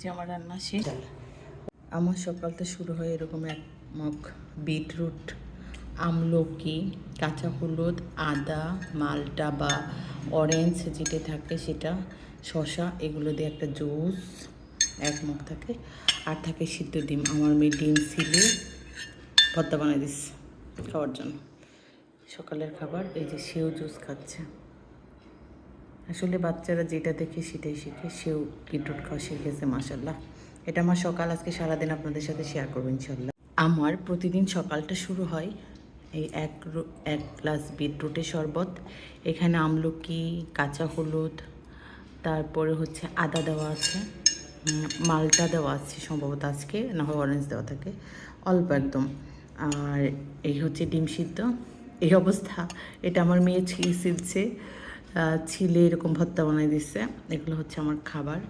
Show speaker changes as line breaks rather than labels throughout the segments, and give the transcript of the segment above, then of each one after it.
যে আমার রান্না শেষ। আমার সকালটা শুরু হয় এরকম এক মগ বিটরুট, আমলকি, কাঁচা হলুদ, আদা, মালটা বা অরেঞ্জ যেটা থাকে সেটা শশা এগুলো দিয়ে একটা জুস এক মগ থাকে। আর থাকে সিদ্ধ ডিম। আমার মেয়ে ডিম সিলে ভর্তা বানিয়ে দিস খাওয়ার জন্য। সকালের খাবার, এই যে সেও জুস খাচ্ছে। আসলে বাচ্চারা যেটা দেখে সেটাই শিখে সেও বিটরুট খাওয়া শিখেছে মাসাল্লাহ এটা আমার সকাল আজকে সারাদিন আপনাদের সাথে শেয়ার করব ইনশাল্লাহ আমার প্রতিদিন সকালটা শুরু হয় এই এক এক গ্লাস বিটরুটের শরবত এখানে আমলকি কাঁচা হলুদ তারপরে হচ্ছে আদা দেওয়া আছে মালটা দেওয়া আছে সম্ভবত আজকে না হয় অরেঞ্জ দেওয়া থাকে অল্প একদম। আর এই হচ্ছে ডিম সিদ্ধ এই অবস্থা। এটা আমার মেয়ে আহ, ছিলে এরকম ভর্তা বানাই দিচ্ছে এগুলো হচ্ছে আমার খাবার।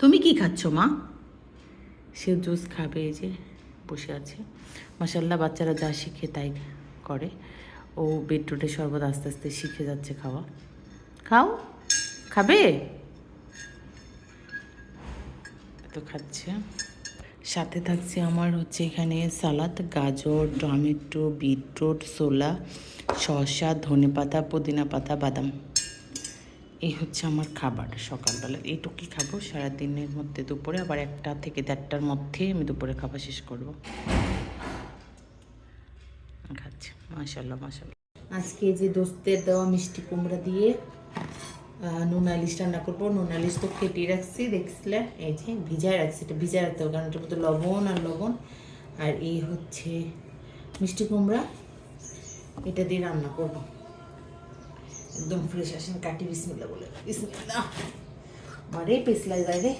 তুমি কি খাচ্ছ, মা? সে জুস খাবে, এই যে বসে আছে। মাসাল্লাহ বাচ্চারা যা শিখে তাই করে। ও বিটরুটের শরবত আস্তে আস্তে শিখে যাচ্ছে খাওয়া। খাও? খাবে? তো খাচ্ছে। সাথে থাকছে আমার হচ্ছে এখানে সালাদ, গাজর, টমেটো, বিটরুট, ছোলা। শসা ধনে পাতা পুদিনা পাতা বাদাম। এই হচ্ছে আমার খাবার সকালবেলা। এইটুকুই খাব। সারাদিনের মধ্যে দুপুরে আবার একটা থেকে দেড়টার মধ্যে আমি দুপুরে খাবার শেষ করব। খাচ্ছি। মাশাল্লাহ মাশাল্লাহ আজকে যে দোস্তের দেওয়া মিষ্টি কুমড়া দিয়ে নুন আলিশ রান্না করব। নুন আলিশ তো কেটে রাখছি, দেখছিলেন? এই যে ভিজায় রাখছি, এটা ভিজায় রাখতে হবে, কারণ এটার মধ্যে লবণ আর লবণ। আর এই হচ্ছে মিষ্টি কুমড়া। এটা দিয়ে রান্না করব। একদম ফ্রেশ আসেন, কাটি বিসমিল্লা বলে। বিসমিল্লা মারে পিছলাই যায় রে।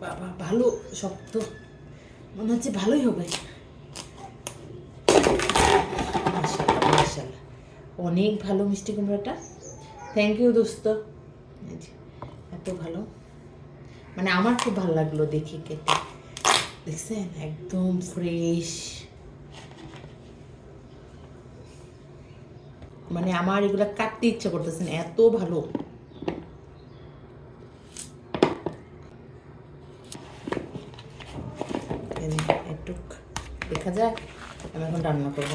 বাবা, ভালো শক্ত। মনে হচ্ছে ভালোই হবে। অনেক ভালো মিষ্টি কুমড়াটা। থ্যাংক ইউ দোস্ত। এত ভালো? মানে আমার খুব ভালো লাগল দেখে কেটে দেখছেন? একদম ফ্রেশ মানে আমার এগুলো কাটতে ইচ্ছা করতেছে না এত ভালো। একটু দেখা যায় আমি এখন রান্না করব।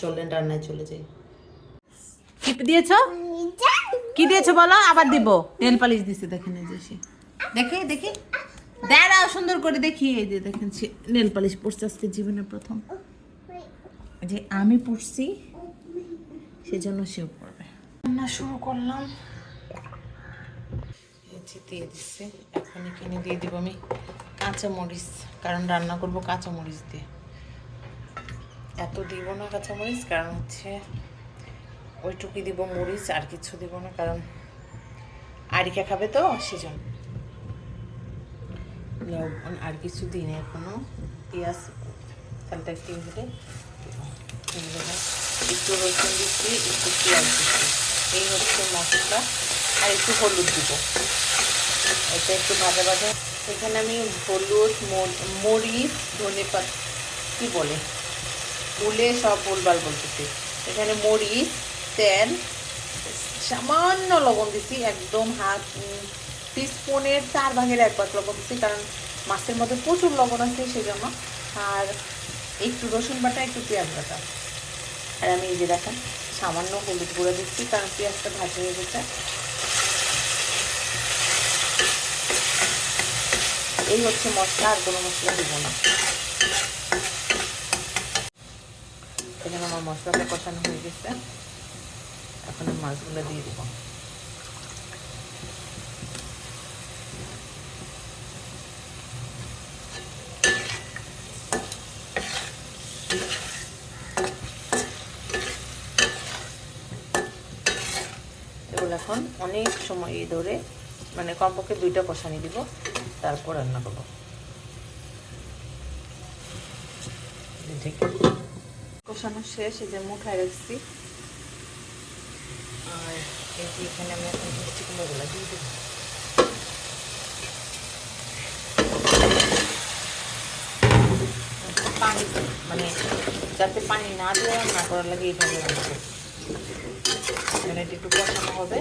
চললেন রান্নায় চলে যাই। দিয়েছ? কি দিয়েছ বলো? আবার দিব। নেল পালিশ দিছে দেখেন এই যে সে। দেখে দেখি? দাঁড়াও সুন্দর করে দেখি। এই যে দেখেন সে নেল পালিশ পড়ছে আজকে জীবনের প্রথম। যে আমি পড়ছি সেজন্য সেও পড়বে রান্না শুরু করলাম। যে দিয়ে দিচ্ছে এখন এখানে দিয়ে দিব আমি কাঁচা মরিচ কারণ রান্না করব কাঁচা মরিচ দিয়ে। এত দিব না কাঁচা মরিচ কারণ হচ্ছে ওইটুকুই দিব মরিচ, আর কিছু দিব না, কারণ আরিকা খাবে তো, সেজন্য। লবণ আর কিছু দিই না এখনও, পেঁয়াজ, তালটা একটু দিলে একটু রসুন দিচ্ছি, একটু পেঁয়াজ দিচ্ছি। এই হচ্ছে মশলা আর একটু হলুদ দিব। এটা একটু ভাজা ভাজা। এখানে আমি হলুদ, মর- মরিচ, ধনে পাতা, কী বলে? ভুলে সব ভুলবার বলতেছি। এখানে মরিচ তেল সামান্য লবণ দিছি, একদম হাত টিস্পুনের চার ভাগের এক ভাগ লবণ দিছি, কারণ মাছের মধ্যে প্রচুর লবণ আছে সেই জন্য আর একটু রসুন বাটা, একটু পেঁয়াজ বাটা। আর আমি এই যে দেখেন, সামান্য হলুদ গুঁড়ো দিচ্ছি, কারণ পেঁয়াজটা ভাজা হয়ে গেছে। এই হচ্ছে মশলা, আর কোনো মশলা দিব না। এখানে আমার মশলাটা কষানো হয়ে গেছে। এখন মাছগুলো দিয়ে দিব। এগুলো এখন অনেক সময় ধরে মানে কমপক্ষে দুইটা কষানি দিব, তারপর রান্না করব। কষানো শেষ, এই যে মুখায় রাখছি। আর এই এখানে আমি এখন মিষ্টি কুমড়োগুলো দিয়ে দেবো। পানি মানে যাতে পানি না দিয়ে রান্না করার লাগে এইভাবে মানে এটা একটু কষানো হবে।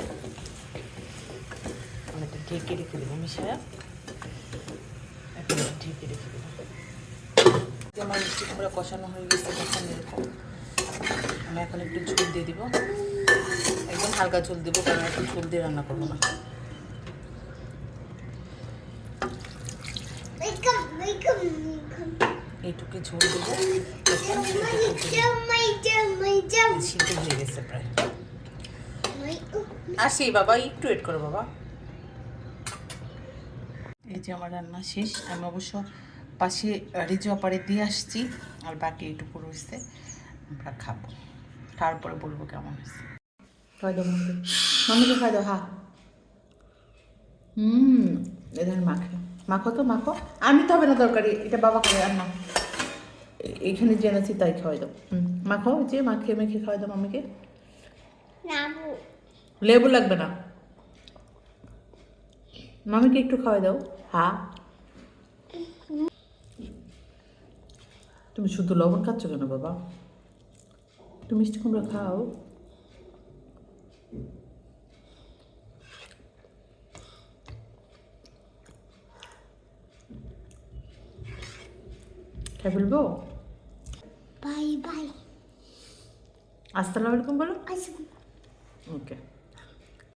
মানে ঢেকে রেখে দেবো, মিশায়া। এখন ঢেকে রেখে দেবো। আমার মিষ্টি কুমড়া কষানো হয়ে গেছে, তখন এরকম। আমি এখন একটু ঝোল দিয়ে দিব। একদম হালকা ঝোল দেবো কারণ একটু ঝোল দিয়ে রান্না করব না. এইটুকু ঝোল দেবো. সিদ্ধ হয়ে গেছে প্রায়। আসি বাবা একটু ওয়েট করো বাবা। এই যে আমার রান্না শেষ আমি অবশ্য পাশে রিজু আপারে দিয়ে আসছি আর বাকি এইটুকু রয়েছে আমরা খাব। তারপরে বলব কেমন হয়েছে। খাই দাও মামিকে মামিকে দাও হা হুম এদের মাখে মাখো তো মাখো আমি তো হবে না এটা বাবা খাবে আর না এ- এইখানে জেনেছি তাই খাওয়াই দাও হুম মাখো যে মাখিয়ে মেখে খাওয়াই দাও মামিকে. লেবু লাগবে না মামিকে একটু খাওয়াই দাও হা তুমি শুধু লবণ খাচ্ছ কেন বাবা তুমি মিষ্টি কুমড়া খাও খাই বলবো
Bye, bye.
আসসালামু আলাইকুম বলো
Awesome.
ওকে